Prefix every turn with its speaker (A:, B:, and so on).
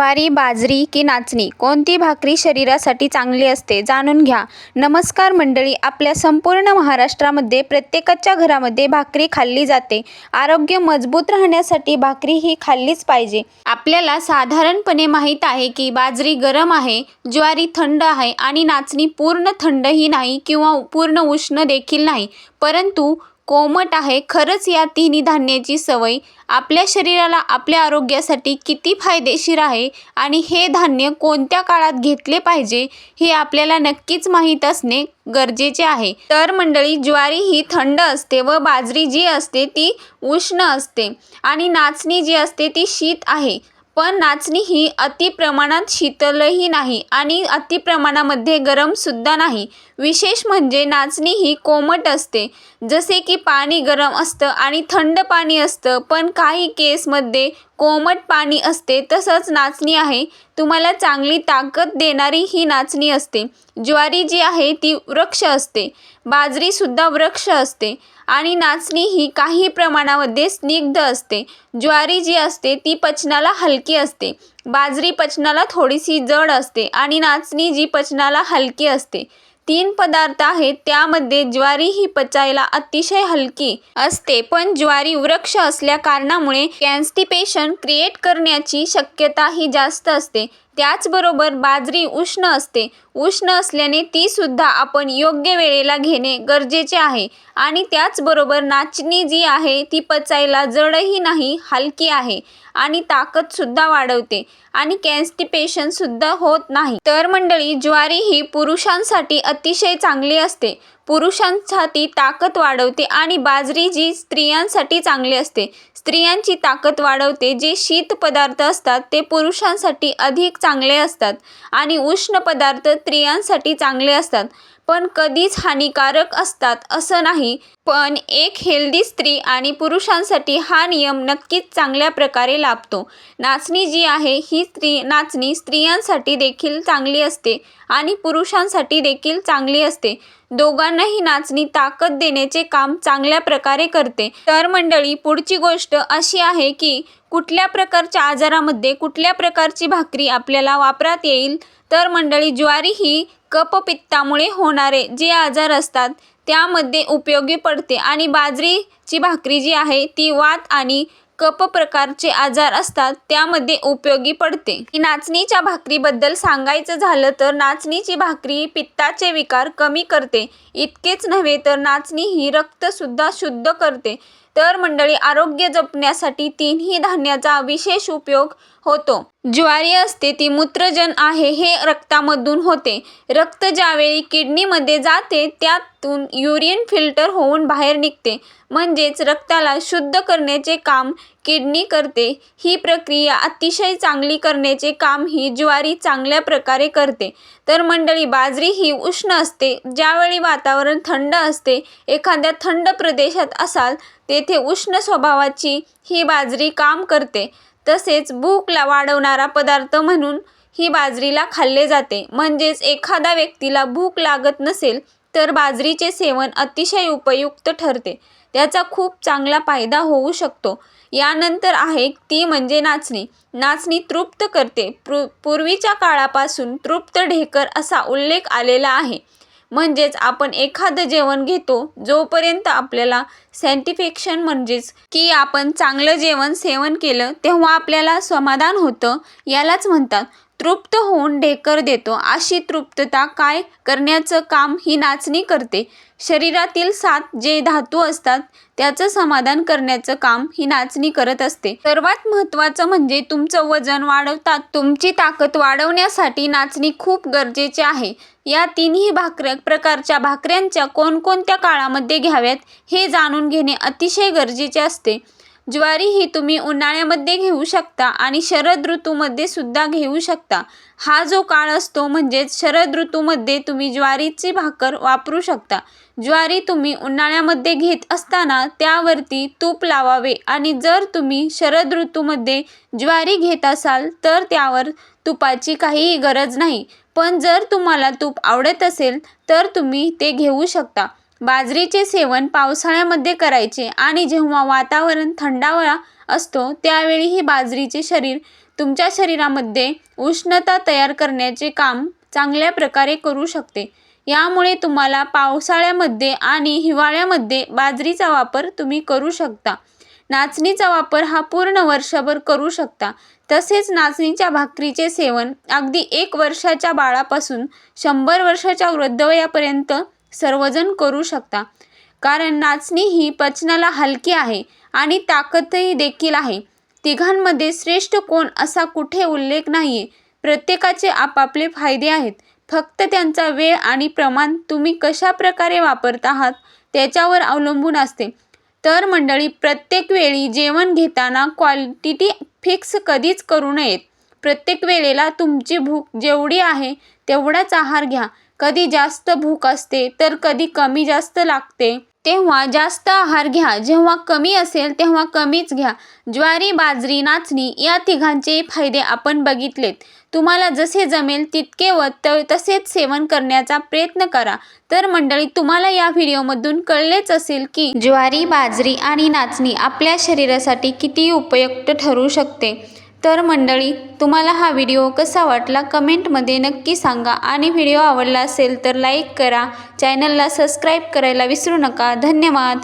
A: ज्वारी बाजरी की नाचणी कोणती भाकरी शरीरासाठी चांगली असते जाणून घ्या. नमस्कार मंडळी आपल्या संपूर्ण महाराष्ट्रामध्ये प्रत्येकाच्या घरामध्ये भाकरी खाल्ली जाते. आरोग्य मजबूत राहण्यासाठी भाकरी ही खाल्लीच पाहिजे. आपल्याला साधारणपणे माहीत आहे की बाजरी गरम आहे ज्वारी थंड आहे आणि नाचणी पूर्ण थंडही नाही किंवा पूर्ण उष्ण देखील नाही. परंतु कोमट आहे. खरंच या तिन्ही धान्याची सवय आपल्या शरीराला आपल्या आरोग्यासाठी किती फायदेशीर आहे आणि हे धान्य कोणत्या काळात घेतले पाहिजे हे आपल्याला नक्कीच माहीत असणे गरजेचे आहे. तर मंडळी ज्वारी ही थंड असते व बाजरी जी असते ती उष्ण असते आणि नाचणी जी असते ती शीत आहे. पण नाचणी ही अति प्रमाणात शीतलही नाही आणि अति प्रमाणामध्ये गरमसुद्धा नाही. विशेष म्हणजे नाचणी ही कोमट असते. जसे की पाणी गरम असतं आणि थंड पाणी असतं पण काही केसमध्ये कोमट पाणी असते तसंच नाचणी आहे. तुम्हाला चांगली ताकद देणारी ही नाचणी असते. ज्वारी जी आहे ती वृक्ष असते. बाजरीसुद्धा वृक्ष असते. आणि नाचणी ही काही प्रमाणामध्ये स्निग्ध असते. ज्वारी जी असते ती पचनाला हलकी असते. बाजरी पचनाला थोडीशी जड असते. आणि नाचणी जी पचनाला हलकी असते. तीन पदार्थ आहेत त्यामध्ये ज्वारी ही पचायला अतिशय हलकी असते पण ज्वारी वृक्ष असल्या कारणामुळे कॅन्स्टिपेशन क्रिएट करण्याची शक्यता ही जास्त असते. त्याचबरोबर बाजरी उष्ण असते. उष्ण असल्याने तीसुद्धा आपण योग्य वेळेला घेणे गरजेचे आहे. आणि त्याचबरोबर नाचणी जी आहे ती पचायला जडही नाही हलकी आहे आणि ताकदसुद्धा वाढवते आणि कॅन्स्टिपेशनसुद्धा होत नाही. तर मंडळी ज्वारी ही पुरुषांसाठी अतिशय चांगली असते. पुरुषांसाठी ताकद वाढवते आणि बाजरी जी स्त्रियांसाठी चांगली असते. स्त्रियांची ताकद वाढवते जे शीत पदार्थ असतात ते पुरुषांसाठी अधिक चांगले असतात आणि उष्ण पदार्थ स्त्रियांसाठी चांगले असतात. पण कधीच हानिकारक असतात असं नाही. पण एक हेल्दी स्त्री आणि पुरुषांसाठी हा नियम नक्कीच चांगल्या प्रकारे लाभतो. नाचणी जी आहे ही स्त्री नाचणी स्त्रियांसाठी देखील चांगली असते आणि पुरुषांसाठी देखील चांगली असते. दोघांनाही नाचणी ताकद देण्याचे काम चांगल्या प्रकारे करते. तर मंडळी पुढची गोष्ट अशी आहे की कुठल्या प्रकारच्या आजारामध्ये कुठल्या प्रकारची भाकरी आपल्याला वापरात येईल? तर मंडळी ज्वारी ही कफपित्तामुळे होणारे जे आजार असतात त्यामध्ये उपयोगी पडते. आणि बाजरीची भाकरी जी आहे ती वात आणि कप प्रकारचे आजार असतात त्यामध्ये उपयोगी पडते. नाचणीच्या भाकरीबद्दल सांगायचं झालं तर नाचणीची भाकरी पित्ताचे विकार कमी करते. इतकेच नव्हे तर नाचणी ही रक्तसुद्धा शुद्ध करते. तर मंडळी आरोग्य जपण्यासाठी तिन्ही धान्याचा विशेष उपयोग होतो. ज्वारी असते ती मूत्रजन आहे हे रक्तामधून होते. रक्त ज्यावेळी किडनीमध्ये जाते त्यातून युरिन फिल्टर होऊन बाहेर निघते. म्हणजेच रक्ताला शुद्ध करण्याचे काम किडनी करते. ही प्रक्रिया अतिशय चांगली करण्याचे काम ही ज्वारी चांगल्या प्रकारे करते. तर मंडळी बाजरी ही उष्ण असते. ज्यावेळी वातावरण थंड असते एखाद्या थंड प्रदेशात असाल तेथे उष्ण स्वभावाची ही बाजरी काम करते. तसेच भूकला वाढवणारा पदार्थ म्हणून ही बाजरीला खाल्ले जाते. म्हणजेच एखाद्या व्यक्तीला भूक लागत नसेल तर बाजरीचे सेवन अतिशय उपयुक्त ठरते. त्याचा खूप चांगला फायदा होऊ शकतो. यानंतर आहे ती म्हणजे नाचणी. नाचणी तृप्त करते. पू पूर्वीच्या काळापासून तृप्त ढेकर असा उल्लेख आलेला आहे. म्हणजेच आपण एखादं जेवण घेतो जोपर्यंत आपल्याला सॅटिस्फॅक्शन म्हणजेच की आपण चांगलं जेवण सेवन केलं तेव्हा आपल्याला समाधान होतं यालाच म्हणतात तृप्त होऊन ढेकर देतो. अशी तृप्तता काय करण्याचं काम ही नाचणी करते. शरीरातील सात जे धातू असतात त्याचं समाधान करण्याचं काम ही नाचणी करत असते. सर्वात महत्त्वाचं म्हणजे तुमचं वजन वाढवतात. तुमची ताकद वाढवण्यासाठी नाचणी खूप गरजेचे आहे. या तिन्ही भाकऱ्या प्रकारच्या भाकऱ्यांच्या कोणकोणत्या काळामध्ये घ्याव्यात हे जाणून घेणे अतिशय गरजेचे असते. ज्वारी ही तुम्ही उन्हाळ्यामध्ये घेऊ शकता आणि शरद ऋतूमध्ये सुद्धा घेऊ शकता. हा जो काळ असतो म्हणजेच शरद ऋतूमध्ये तुम्ही ज्वारीची भाकर वापरू शकता. ज्वारी तुम्ही उन्हाळ्यामध्ये घेत असताना त्यावरती तूप लावावे आणि जर तुम्ही शरद ऋतूमध्ये ज्वारी घेत असाल तर त्यावर तुपाची काहीही गरज नाही. पण जर तुम्हाला तूप आवडत असेल तर तुम्ही ते घेऊ शकता. बाजरीचे सेवन पावसाळ्यामध्ये करायचे आणि जेव्हा वातावरण थंडावळा असतो त्यावेळी ही बाजरीचे शरीर तुमच्या शरीरामध्ये उष्णता तयार करण्याचे काम चांगल्या प्रकारे करू शकते. यामुळे तुम्हाला पावसाळ्यामध्ये आणि हिवाळ्यामध्ये बाजरीचा वापर तुम्ही करू शकता. नाचणीचा वापर हा पूर्ण वर्षभर करू शकता. तसेच नाचणीच्या भाकरीचे सेवन अगदी एक वर्षाच्या बाळापासून शंभर वर्षाच्या वृद्धवयापर्यंत सर्वजण करू शकता. कारण नाचणी ही पचनाला हलकी आहे आणि ताकदही देखील आहे. तिघांमध्ये श्रेष्ठ कोण असा कुठे उल्लेख नाही आहे प्रत्येकाचे आपापले फायदे आहेत. फक्त त्यांचा वेळ आणि प्रमाण तुम्ही कशा प्रकारे वापरत आहात त्याच्यावर अवलंबून असते. तर मंडळी प्रत्येक वेळी जेवण घेताना क्वालिटी फिक्स कधीच करू नयेत. प्रत्येक वेळेला तुमची भूक जेवढी आहे तेवढाच आहार घ्या. कधी जास्त भूक असते तर कधी कमी जास्त लागते. तेव्हा जास्त आहार घ्या. जेव्हा कमी असेल तेव्हा कमीच घ्या. ज्वारी बाजरी नाचणी या तिघांचे फायदे आपण बघितलेत. तुम्हाला जसे जमेल तितके व त तसेच सेवन करण्याचा प्रयत्न करा. तर मंडळी तुम्हाला या व्हिडिओमधून कळलेच असेल की ज्वारी बाजरी आणि नाचणी आपल्या शरीरासाठी किती उपयुक्त ठरू शकते. तर मंडळी तुम्हाला हा व्हिडिओ कसा वाटला कमेंटमध्ये नक्की सांगा. आणि व्हिडिओ आवडला असेल तर लाईक करा. चॅनलला सबस्क्राईब करायला विसरू नका. धन्यवाद.